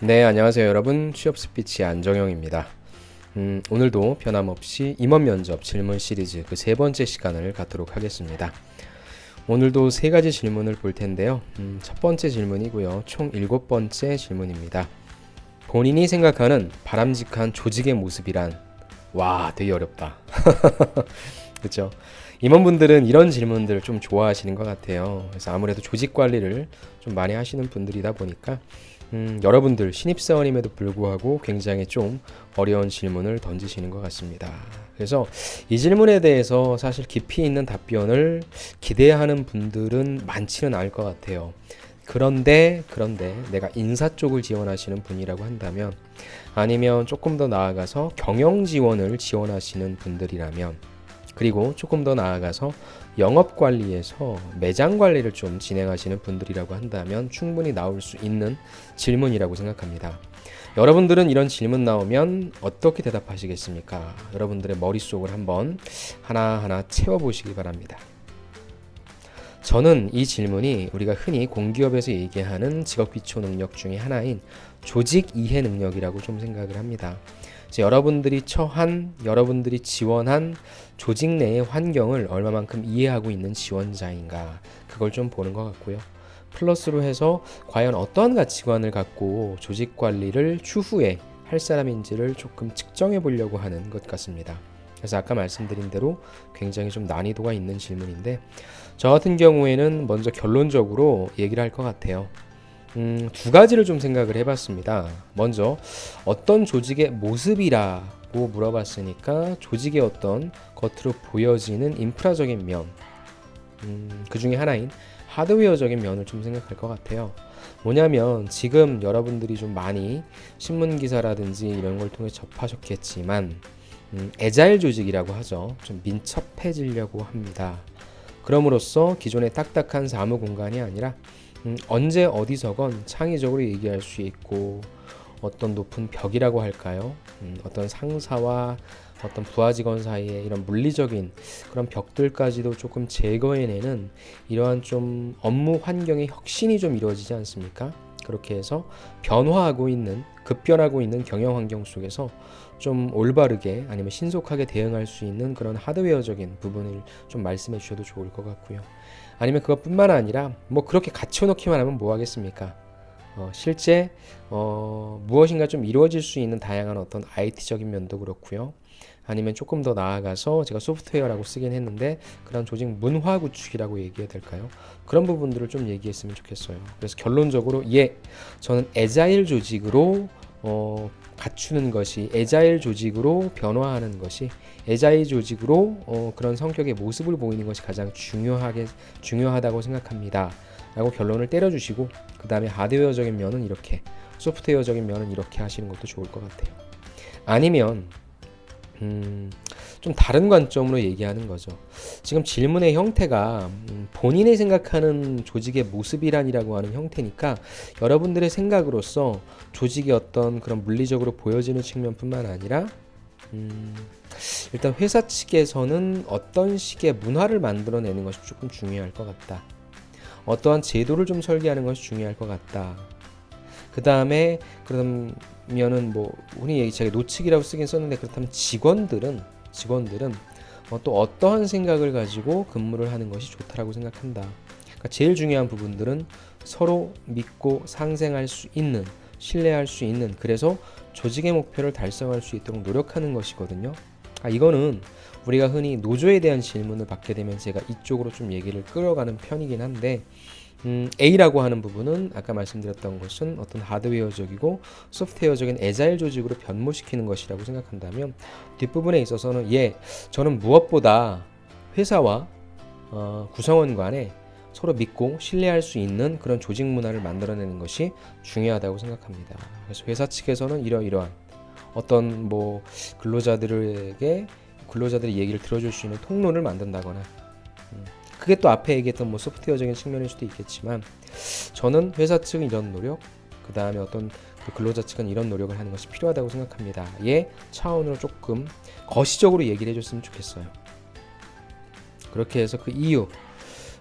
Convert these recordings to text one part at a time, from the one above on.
네, 안녕하세요, 여러분. 취업 스피치 안정영입니다. 음, 오늘도 변함없이 임원 면접 질문 시리즈 그 세 번째 시간을 갖도록 하겠습니다. 오늘도 세 가지 질문을 볼 텐데요. 음, 첫 번째 질문이고요. 총 일곱 번째 질문입니다. 본인이 생각하는 바람직한 조직의 모습이란 와, 되게 어렵다. 그렇죠? 임원분들은 이런 질문들을 좀 좋아하시는 것 같아요. 그래서 아무래도 조직 관리를 좀 많이 하시는 분들이다 보니까 음, 여러분들 신입사원임에도 불구하고 굉장히 좀 어려운 질문을 던지시는 것 같습니다. 그래서 이 질문에 대해서 사실 깊이 있는 답변을 기대하는 분들은 많지는 않을 것 같아요. 그런데 그런데 내가 인사 쪽을 지원하시는 분이라고 한다면 아니면 조금 더 나아가서 경영 지원을 지원하시는 분들이라면 그리고 조금 더 나아가서 영업 관리에서 매장 관리를 좀 진행하시는 분들이라고 한다면 충분히 나올 수 있는 질문이라고 생각합니다. 여러분들은 이런 질문 나오면 어떻게 대답하시겠습니까? 여러분들의 머릿속을 한번 하나하나 채워보시기 바랍니다. 저는 이 질문이 우리가 흔히 공기업에서 얘기하는 직업 기초 능력 중에 하나인 조직 이해 능력이라고 좀 생각을 합니다. 여러분들이 처한, 여러분들이 지원한 조직 내의 환경을 얼마만큼 이해하고 있는 지원자인가 그걸 좀 보는 것 같고요. 플러스로 해서 과연 어떠한 가치관을 갖고 조직 관리를 추후에 할 사람인지를 조금 측정해 보려고 하는 것 같습니다. 그래서 아까 말씀드린 대로 굉장히 좀 난이도가 있는 질문인데 저 같은 경우에는 먼저 결론적으로 얘기를 할 것 같아요. 음, 두 가지를 좀 생각을 해봤습니다. 먼저 어떤 조직의 모습이라고 물어봤으니까 조직의 어떤 겉으로 보여지는 인프라적인 면, 음, 그 중에 하나인 하드웨어적인 면을 좀 생각할 것 같아요. 뭐냐면 지금 여러분들이 좀 많이 신문 기사라든지 이런 걸 통해 접하셨겠지만 음, 에자일 조직이라고 하죠. 좀 민첩해지려고 합니다. 그럼으로써 기존의 딱딱한 사무 공간이 아니라 음, 언제 어디서건 창의적으로 얘기할 수 있고 어떤 높은 벽이라고 할까요? 음, 어떤 상사와 어떤 부하 직원 사이에 이런 물리적인 그런 벽들까지도 조금 제거해내는 이러한 좀 업무 환경의 혁신이 좀 이루어지지 않습니까? 그렇게 해서 변화하고 있는 급변하고 있는 경영 환경 속에서 좀 올바르게 아니면 신속하게 대응할 수 있는 그런 하드웨어적인 부분을 좀 말씀해 주셔도 좋을 것 같고요. 아니면 그것뿐만 아니라 뭐 그렇게 갖춰놓기만 하면 뭐 하겠습니까? 어, 실제 어, 무엇인가 좀 이루어질 수 있는 다양한 어떤 IT적인 면도 그렇고요. 아니면 조금 더 나아가서 제가 소프트웨어라고 쓰긴 했는데 그런 조직 문화 구축이라고 얘기해야 될까요? 그런 부분들을 좀 얘기했으면 좋겠어요. 그래서 결론적으로 예, 저는 에자일 조직으로 어, 갖추는 것이 에자일 조직으로 변화하는 것이 에자일 조직으로 어, 그런 성격의 모습을 보이는 것이 가장 중요하게 중요하다고 생각합니다. 라고 결론을 때려주시고 그 다음에 하드웨어적인 면은 이렇게 소프트웨어적인 면은 이렇게 하시는 것도 좋을 것 같아요. 아니면 음, 좀 다른 관점으로 얘기하는 거죠. 지금 질문의 형태가 음, 본인이 생각하는 조직의 모습이란이라고 하는 형태니까 여러분들의 생각으로서 조직의 어떤 그런 물리적으로 보여지는 측면뿐만 아니라 음, 일단 회사 측에서는 어떤 식의 문화를 만들어내는 것이 조금 중요할 것 같다. 어떠한 제도를 좀 설계하는 것이 중요할 것 같다. 그 다음에 그러면은 뭐 흔히 얘기하게 노측이라고 쓰긴 썼는데 그렇다면 직원들은 직원들은 어, 또 어떠한 생각을 가지고 근무를 하는 것이 좋다라고 생각한다. 그러니까 제일 중요한 부분들은 서로 믿고 상생할 수 있는 신뢰할 수 있는 그래서 조직의 목표를 달성할 수 있도록 노력하는 것이거든요. 아 이거는 우리가 흔히 노조에 대한 질문을 받게 되면 제가 이쪽으로 좀 얘기를 끌어가는 편이긴 한데 음, A라고 하는 부분은 아까 말씀드렸던 것은 어떤 하드웨어적이고 소프트웨어적인 에자일 조직으로 변모시키는 것이라고 생각한다면 뒷부분에 있어서는 예, 저는 무엇보다 회사와 어, 구성원 간에 서로 믿고 신뢰할 수 있는 그런 조직 문화를 만들어내는 것이 중요하다고 생각합니다. 그래서 회사 측에서는 이러이러한 어떤 뭐 근로자들에게 근로자들의 얘기를 들어줄 수 있는 통로를 만든다거나 음, 그게 또 앞에 얘기했던 뭐 소프트웨어적인 측면일 수도 있겠지만 저는 회사 측은 이런 노력 그 다음에 어떤 그 근로자 측은 이런 노력을 하는 것이 필요하다고 생각합니다. 예 차원으로 조금 거시적으로 얘기를 해줬으면 좋겠어요. 그렇게 해서 그 이유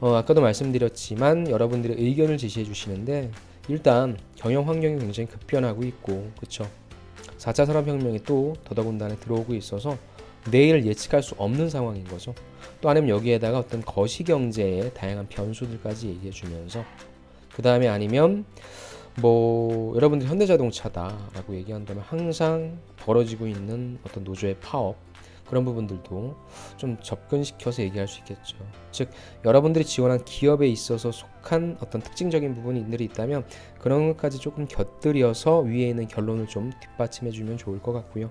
어, 아까도 말씀드렸지만 여러분들의 의견을 제시해 주시는데 일단 경영 환경이 굉장히 급변하고 있고 그렇죠. 4차 산업혁명이 또 더더군다나 들어오고 있어서 내일 예측할 수 없는 상황인 거죠. 또 아니면 여기에다가 어떤 거시경제의 다양한 변수들까지 얘기해 주면서 그 다음에 아니면 뭐 여러분들 현대자동차다라고 얘기한다면 항상 벌어지고 있는 어떤 노조의 파업 그런 부분들도 좀 접근시켜서 얘기할 수 있겠죠. 즉 여러분들이 지원한 기업에 있어서 속한 어떤 특징적인 부분들이 있다면 그런 것까지 조금 곁들여서 위에 있는 결론을 좀 뒷받침해 주면 좋을 것 같고요.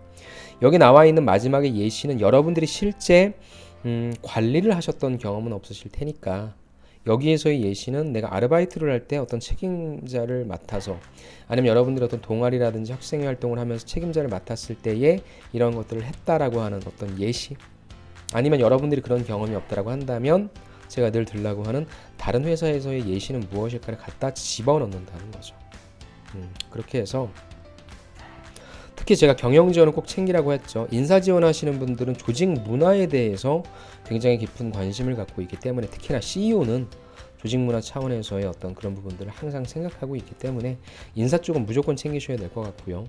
여기 나와 있는 마지막의 예시는 여러분들이 실제 음, 관리를 하셨던 경험은 없으실 테니까 여기에서의 예시는 내가 아르바이트를 할 때 어떤 책임자를 맡아서 아니면 여러분들이 어떤 동아리라든지 학생회 활동을 하면서 책임자를 맡았을 때에 이런 것들을 했다라고 하는 어떤 예시 아니면 여러분들이 그런 경험이 없다라고 한다면 제가 늘 들라고 하는 다른 회사에서의 예시는 무엇일까를 갖다 집어넣는다는 거죠. 음, 그렇게 해서 특히 제가 경영 지원을 꼭 챙기라고 했죠. 인사 지원하시는 분들은 조직 문화에 대해서 굉장히 깊은 관심을 갖고 있기 때문에 특히나 CEO는 조직 문화 차원에서의 어떤 그런 부분들을 항상 생각하고 있기 때문에 인사 쪽은 무조건 챙기셔야 될 것 같고요.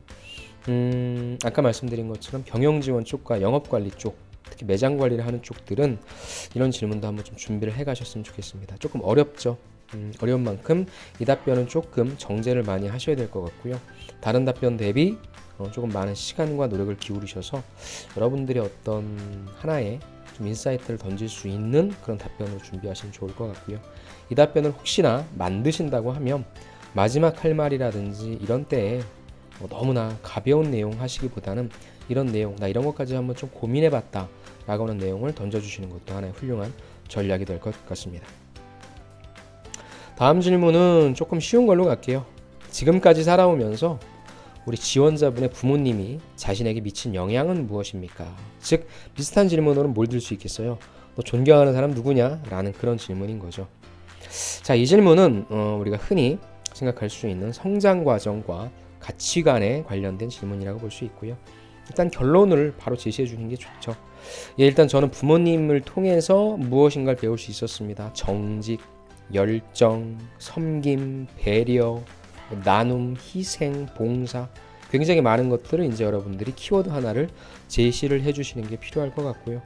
음, 아까 말씀드린 것처럼 경영 지원 쪽과 영업 관리 쪽, 특히 매장 관리를 하는 쪽들은 이런 질문도 한번 좀 준비를 해 가셨으면 좋겠습니다. 조금 어렵죠. 음, 어려운 만큼 이 답변은 조금 정제를 많이 하셔야 될 것 같고요. 다른 답변 대비 어, 조금 많은 시간과 노력을 기울이셔서 여러분들의 어떤 하나의 좀 인사이트를 던질 수 있는 그런 답변을 준비하시면 좋을 것 같고요. 이 답변을 혹시나 만드신다고 하면 마지막 할 말이라든지 이런 때에 뭐 너무나 가벼운 내용 하시기보다는 이런 내용 나 이런 것까지 한번 좀 고민해봤다 라고 하는 내용을 던져주시는 것도 하나의 훌륭한 전략이 될 것 같습니다. 다음 질문은 조금 쉬운 걸로 갈게요. 지금까지 살아오면서 우리 지원자분의 부모님이 자신에게 미친 영향은 무엇입니까? 즉 비슷한 질문으로는 뭘 들 수 있겠어요? 너 존경하는 사람 누구냐? 라는 그런 질문인 거죠. 자, 이 질문은 어, 우리가 흔히 생각할 수 있는 성장 과정과 가치관에 관련된 질문이라고 볼 수 있고요. 일단 결론을 바로 제시해 주는 게 좋죠. 예, 일단 저는 부모님을 통해서 무엇인가를 배울 수 있었습니다. 정직, 열정, 섬김, 배려, 나눔, 희생, 봉사 굉장히 많은 것들을 이제 여러분들이 키워드 하나를 제시를 해주시는 게 필요할 것 같고요.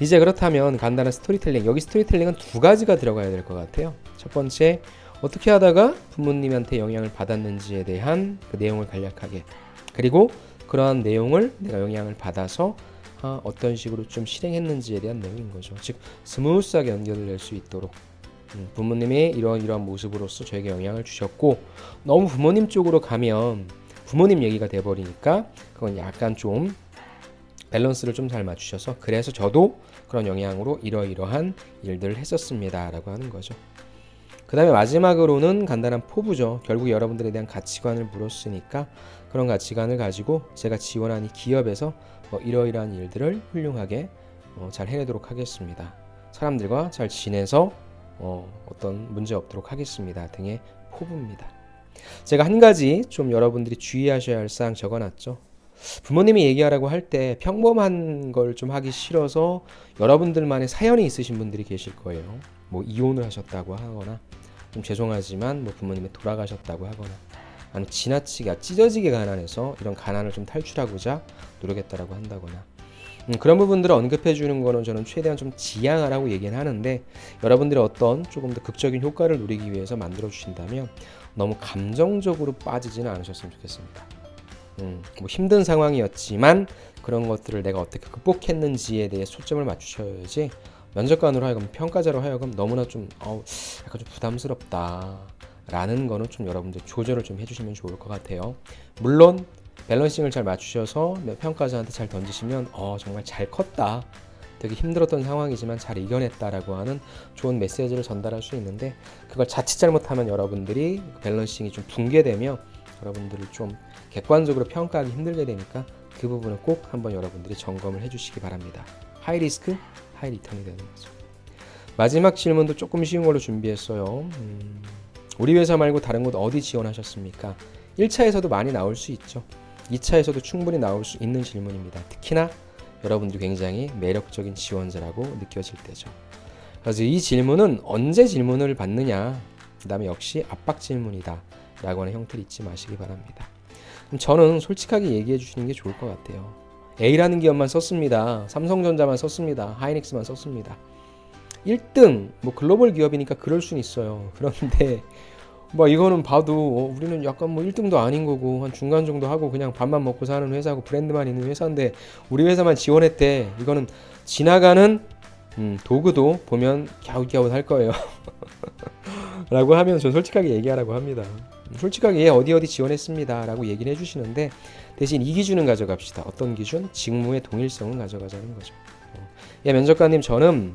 이제 그렇다면 간단한 스토리텔링 여기 스토리텔링은 두 가지가 들어가야 될 것 같아요. 첫 번째 어떻게 하다가 부모님한테 영향을 받았는지에 대한 그 내용을 간략하게 그리고 그러한 내용을 내가 영향을 받아서 아, 어떤 식으로 좀 실행했는지에 대한 내용인 거죠. 즉 스무스하게 연결을 낼수 있도록 음, 부모님의 이러한 이러한 모습으로서 저에게 영향을 주셨고 너무 부모님 쪽으로 가면 부모님 얘기가 돼버리니까 그건 약간 좀 밸런스를 좀 잘 맞추셔서 그래서 저도 그런 영향으로 이러이러한 일들을 했었습니다라고 하는 거죠. 그 다음에 마지막으로는 간단한 포부죠. 결국 여러분들에 대한 가치관을 물었으니까 그런 가치관을 가지고 제가 지원한 이 기업에서 뭐 이러이러한 일들을 훌륭하게 어, 잘 해내도록 하겠습니다. 사람들과 잘 지내서 어, 어떤 문제 없도록 하겠습니다. 등의 포부입니다. 제가 한 가지 좀 여러분들이 주의하셔야 할 사항 적어놨죠. 부모님이 얘기하라고 할 때 평범한 걸 좀 하기 싫어서 여러분들만의 사연이 있으신 분들이 계실 거예요. 뭐 이혼을 하셨다고 하거나 좀 죄송하지만 뭐 부모님이 돌아가셨다고 하거나 아니 지나치게 찢어지게 가난해서 이런 가난을 좀 탈출하고자 노력했다라고 한다거나 음, 그런 부분들을 언급해 주는 거는 저는 최대한 좀 지양하라고 얘기는 하는데 여러분들이 어떤 조금 더 극적인 효과를 누리기 위해서 만들어 주신다면 너무 감정적으로 빠지지는 않으셨으면 좋겠습니다. 음, 뭐 힘든 상황이었지만 그런 것들을 내가 어떻게 극복했는지에 대해 초점을 맞추셔야지 면접관으로 하여금 평가자로 하여금 너무나 좀 어우, 약간 좀 부담스럽다. 라는 거는 좀 여러분들 조절을 좀 해주시면 좋을 것 같아요. 물론 밸런싱을 잘 맞추셔서 평가자한테 잘 던지시면 어 정말 잘 컸다. 되게 힘들었던 상황이지만 잘 이겨냈다라고 하는 좋은 메시지를 전달할 수 있는데 그걸 자칫 잘못하면 여러분들이 밸런싱이 좀 붕괴되며 여러분들을 좀 객관적으로 평가하기 힘들게 되니까 그 부분은 꼭 한번 여러분들이 점검을 해주시기 바랍니다. 하이 리스크, 하이 리턴이 되는 거죠. 마지막 질문도 조금 쉬운 걸로 준비했어요. 음, 우리 회사 말고 다른 곳 어디 지원하셨습니까? 1차에서도 많이 나올 수 있죠. 2차에서도 충분히 나올 수 있는 질문입니다. 특히나 여러분들이 굉장히 매력적인 지원자라고 느껴질 때죠. 그래서 이 질문은 언제 질문을 받느냐, 그 다음에 역시 압박 질문이다. 라고 하는 형태를 잊지 마시기 바랍니다. 그럼 저는 솔직하게 얘기해 주시는 게 좋을 것 같아요. A라는 기업만 썼습니다. 삼성전자만 썼습니다. 하이닉스만 썼습니다. 1등 뭐 글로벌 기업이니까 그럴 수는 있어요. 그런데 뭐 이거는 봐도 어, 우리는 약간 뭐 1등도 아닌 거고 한 중간 정도 하고 그냥 밥만 먹고 사는 회사고 브랜드만 있는 회사인데 우리 회사만 지원했대. 이거는 지나가는 음, 도구도 보면 갸웃갸웃 할 거예요. 라고 하면 저 솔직하게 얘기하라고 합니다. 솔직하게 예, 어디 어디 지원했습니다. 라고 얘기를 해주시는데 대신 이 기준은 가져갑시다. 어떤 기준? 직무의 동일성을 가져가자는 거죠. 어, 예, 면접관님 저는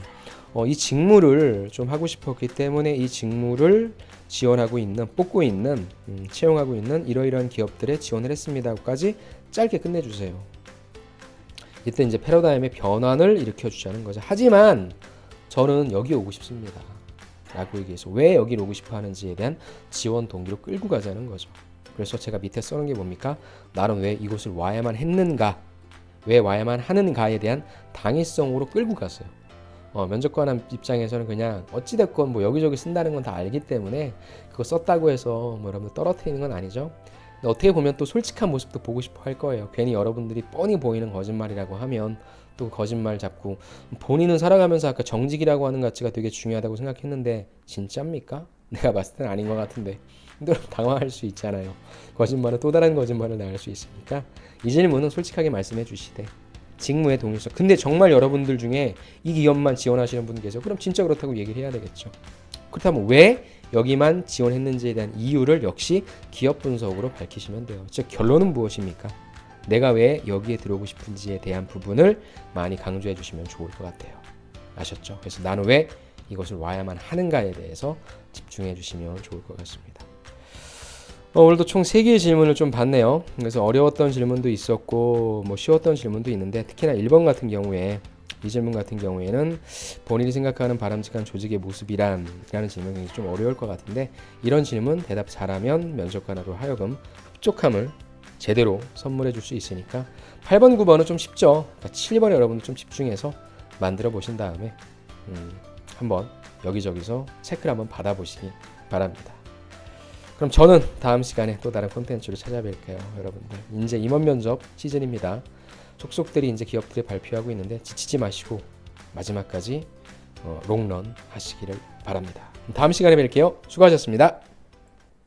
어, 이 직무를 좀 하고 싶었기 때문에 이 직무를 지원하고 있는 뽑고 있는 음, 채용하고 있는 이러이러한 기업들에 지원을 했습니다까지 짧게 끝내주세요. 이때 이제 패러다임의 변환을 일으켜 주자는 거죠. 하지만 저는 여기 오고 싶습니다. 라고 얘기해서 왜 여기로 오고 싶어 하는지에 대한 지원 동기로 끌고 가자는 거죠. 그래서 제가 밑에 써놓은 게 뭡니까? 나는 왜 이곳을 와야만 했는가? 왜 와야만 하는가에 대한 당위성으로 끌고 갔어요. 어, 면접관 입장에서는 그냥 어찌됐건 뭐 여기저기 쓴다는 건 다 알기 때문에 그거 썼다고 해서 뭐 여러분 떨어뜨리는 건 아니죠. 근데 어떻게 보면 또 솔직한 모습도 보고 싶어 할 거예요. 괜히 여러분들이 뻔히 보이는 거짓말이라고 하면 또 거짓말 잡고 본인은 살아가면서 아까 정직이라고 하는 가치가 되게 중요하다고 생각했는데 진짜입니까? 내가 봤을 땐 아닌 것 같은데 근데 당황할 수 있잖아요. 거짓말은 또 다른 거짓말을 나갈 수 있으니까 이 질문은 솔직하게 말씀해 주시되 직무의 동일성. 근데 정말 여러분들 중에 이 기업만 지원하시는 분 계세요. 그럼 진짜 그렇다고 얘기를 해야 되겠죠. 그렇다면 왜 여기만 지원했는지에 대한 이유를 역시 기업 분석으로 밝히시면 돼요. 즉 결론은 무엇입니까? 내가 왜 여기에 들어오고 싶은지에 대한 부분을 많이 강조해 주시면 좋을 것 같아요. 아셨죠? 그래서 나는 왜 이것을 와야만 하는가에 대해서 집중해 주시면 좋을 것 같습니다. 어, 오늘도 총 3개의 질문을 좀 봤네요. 그래서 어려웠던 질문도 있었고 뭐 쉬웠던 질문도 있는데 특히나 1번 같은 경우에 이 질문 같은 경우에는 본인이 생각하는 바람직한 조직의 모습이란 라는 질문이 좀 어려울 것 같은데 이런 질문 대답 잘하면 면접관으로 하여금 흡족함을 제대로 선물해 줄 수 있으니까 8번, 9번은 좀 쉽죠. 그러니까 7번에 여러분들 좀 집중해서 만들어 보신 다음에 음, 한번 여기저기서 체크를 한번 받아보시기 바랍니다. 그럼 저는 다음 시간에 또 다른 콘텐츠로 찾아뵐게요, 여러분들. 이제 임원 면접 시즌입니다. 촉속들이 이제 기업들이 발표하고 있는데 지치지 마시고 마지막까지 어, 롱런 하시기를 바랍니다. 다음 시간에 뵐게요. 수고하셨습니다.